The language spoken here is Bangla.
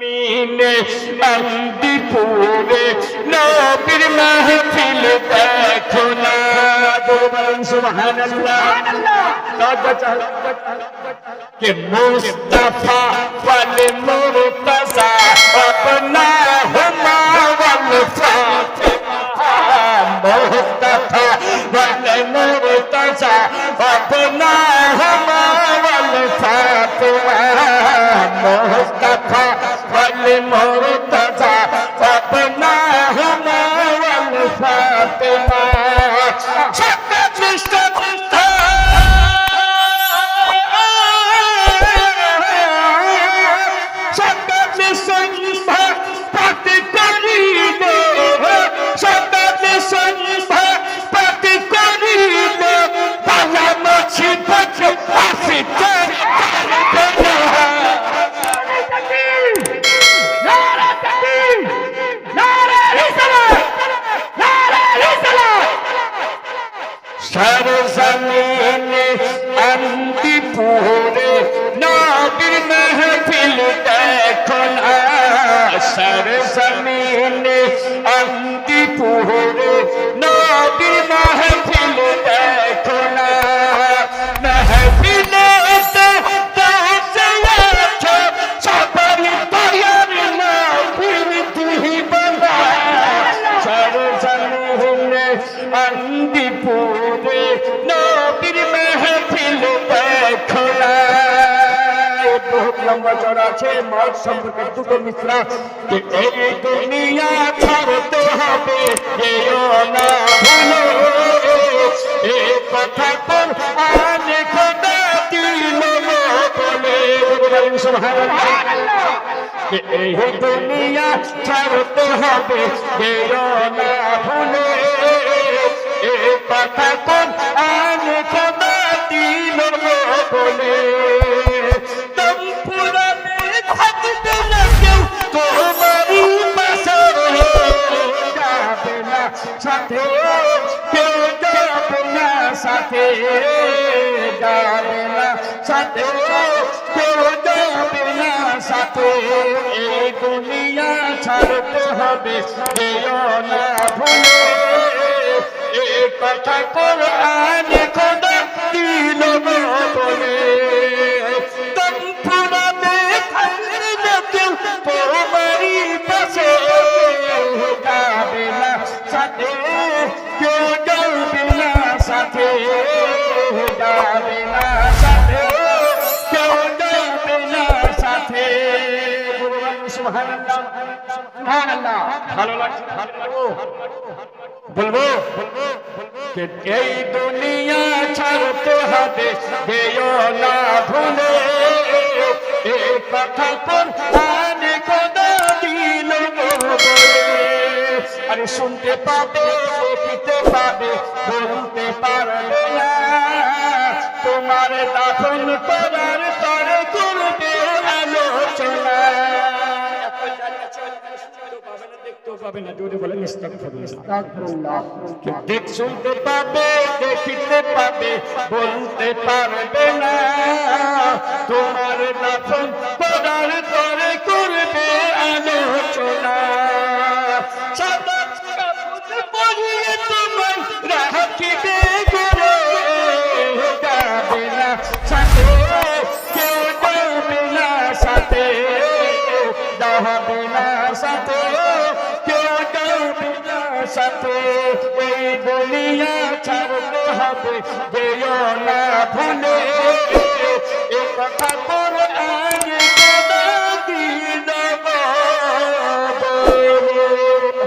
Mine andi pove na bir mahfil dekho na do ban subhanallah subhanallah ke mustafa wale murtaza apna পাঁচ সরজমিনে অন্তিপুরে নাবির মেহফিল দেখো না সরজমিনে পুরে নবীর মেহফিল দেখলা বহুত লম্বা চড়া আছে মত সম্পর্কে দুটো মিশ্রা। এই দুনিয়া ছাড়তে হবে, এও না ভালো। এই কথা পর আনে খোদা দিল বলে? সুবহানাল্লাহ না ভুলে। কথা কোন আনে খোদা দিল বলে। সাথে, কেউ যাবে না সাথে, যাবে না সাথে, কেউ যাবে সাথে। এই দুনিয়া ছাড়তে হবে ভালো লাগছে বলব যে এই দুনিয়া ছাড়তে হবে যেও না ভুলে। এই কথা কোন আনে খোদা দিল আরে শুনতে পাবে, দেখিতে পাবে, বলতে পারবে না। তোমার দাফন করার পরে পাবে না জোরে বলেন দেখ শুনতে পাবে দেখিতে পাবে বলতে পারবে না। তোমার দাফন সাথে এই বলিয়া ছাড়তে হবে যেও না ভুলে